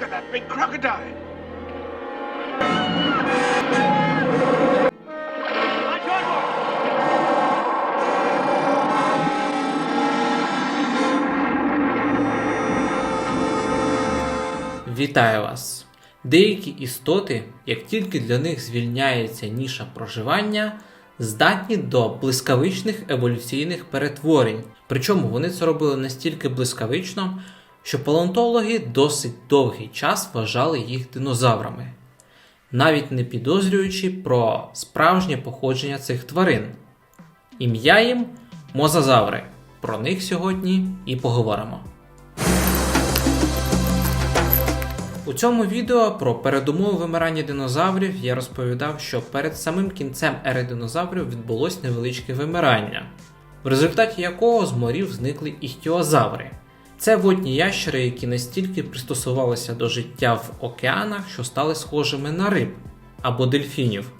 that big crocodile. Вітаю вас! Деякі істоти, як тільки для них звільняється ніша проживання, здатні до блискавичних еволюційних перетворень. Причому вони це робили настільки блискавично, що палеонтологи досить довгий час вважали їх динозаврами, навіть не підозрюючи про справжнє походження цих тварин. Ім'я їм мозазаври. Про них сьогодні і поговоримо. У цьому відео про передумови вимирання динозаврів я розповідав, що перед самим кінцем ери динозаврів відбулось невеличке вимирання, в результаті якого з морів зникли іхтіозаври. Це водні ящери, які настільки пристосувалися до життя в океанах, що стали схожими на риб або дельфінів.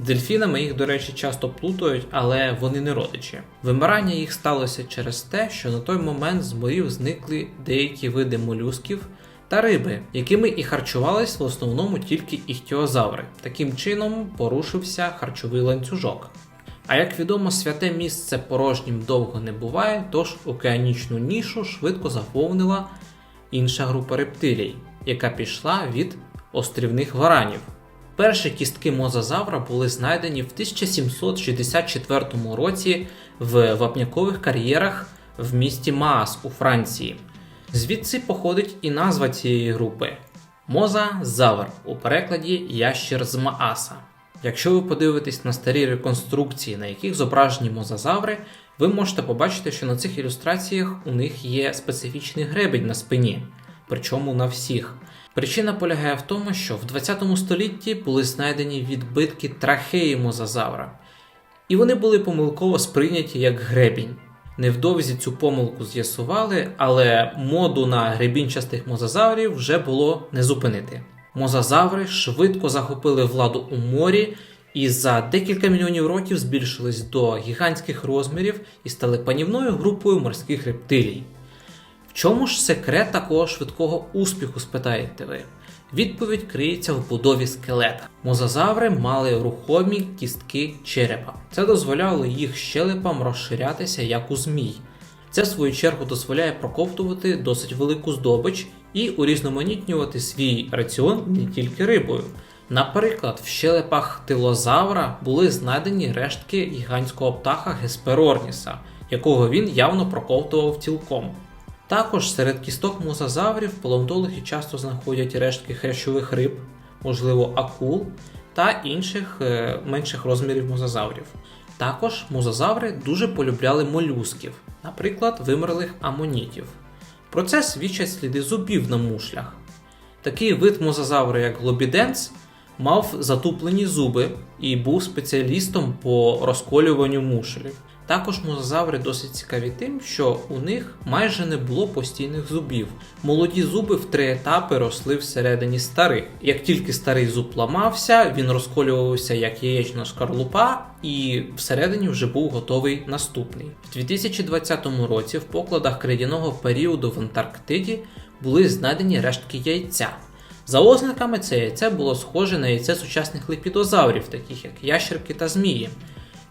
З дельфінами їх, до речі, часто плутають, але вони не родичі. Вимирання їх сталося через те, що на той момент з морів зникли деякі види молюсків та риби, якими і харчувались в основному тільки іхтіозаври. Таким чином порушився харчовий ланцюжок. А як відомо, святе місце порожнім довго не буває, тож океанічну нішу швидко заповнила інша група рептилій, яка пішла від острівних варанів. Перші кістки мозазавра були знайдені в 1764 році в вапнякових кар'єрах в місті Маас у Франції. Звідси походить і назва цієї групи мозазавр у перекладі ящір з Мааса. Якщо ви подивитесь на старі реконструкції, на яких зображені мозазаври, ви можете побачити, що на цих ілюстраціях у них є специфічний гребень на спині, причому на всіх. Причина полягає в тому, що в 20 столітті були знайдені відбитки трахеї мозазавра, і вони були помилково сприйняті як гребінь. Невдовзі цю помилку з'ясували, але моду на гребінчастих мозазаврів вже було не зупинити. Мозазаври швидко захопили владу у морі і за декілька мільйонів років збільшились до гігантських розмірів і стали панівною групою морських рептилій. В чому ж секрет такого швидкого успіху, спитаєте ви? Відповідь криється в будові скелета. Мозазаври мали рухомі кістки черепа. Це дозволяло їх щелепам розширятися як у змій. Це, в свою чергу, дозволяє проковтувати досить велику здобич і урізноманітнювати свій раціон не тільки рибою. Наприклад, в щелепах тилозавра були знайдені рештки гігантського птаха Гесперорніса, якого він явно проковтував цілком. Також серед кісток мозазаврів палеонтологи часто знаходять рештки хрящових риб, можливо, акул та інших е, менших розмірів мозазаврів. Також мозазаври дуже полюбляли молюсків, наприклад, вимерлих амонітів. Про це свідчать сліди зубів на мушлях. Такий вид мозазавра, як глобіденс, мав затуплені зуби і був спеціалістом по розколюванню мушелів. Також мозазаври досить цікаві тим, що у них майже не було постійних зубів. Молоді зуби в три етапи росли всередині старих. Як тільки старий зуб ламався, він розколювався як яєчна шкарлупа, і всередині вже був готовий наступний. В 2020 році в покладах крейдяного періоду в Антарктиді були знайдені рештки яйця. За ознаками це яйце було схоже на яйце сучасних лепідозаврів, таких як ящерки та змії.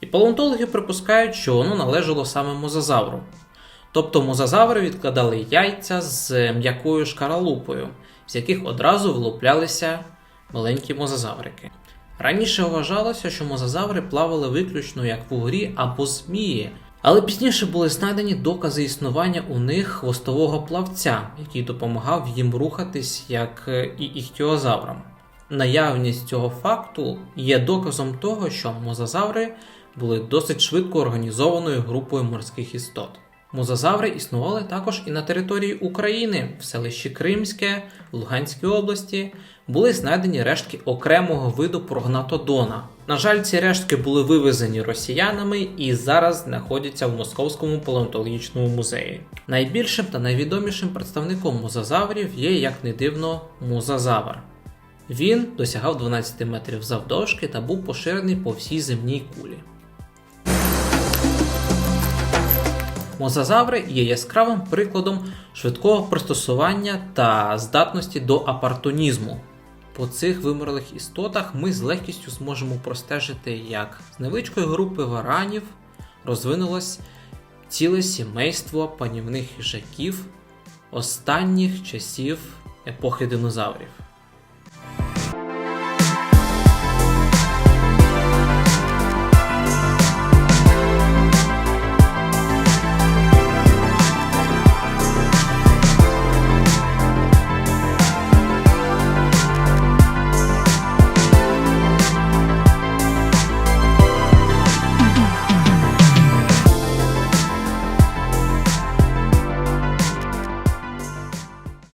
І палеонтологи припускають, що воно належало саме мозазавру. Тобто мозазаври відкладали яйця з м'якою шкаралупою, з яких одразу вилуплялися маленькі мозазаврики. Раніше вважалося, що мозазаври плавали виключно як вугрі або змії, але пізніше були знайдені докази існування у них хвостового плавця, який допомагав їм рухатись як е, і іхтіозаврам. Наявність цього факту є доказом того, що мозазаври були досить швидко організованою групою морських істот. Мозазаври існували також і на території України, в селищі Кримське, в Луганській області, були знайдені рештки окремого виду прогнатодона. На жаль, ці рештки були вивезені росіянами і зараз знаходяться в Московському палеонтологічному музеї. Найбільшим та найвідомішим представником мозазаврів є, як не дивно, мозазавр. Він досягав 12 метрів завдовжки та був поширений по всій земній кулі. Мозазаври є яскравим прикладом швидкого пристосування та здатності до апартонізму. По цих вимерлих істотах ми з легкістю зможемо простежити, як з невеличкої групи варанів розвинулось ціле сімейство панівних їжаків останніх часів епохи динозаврів.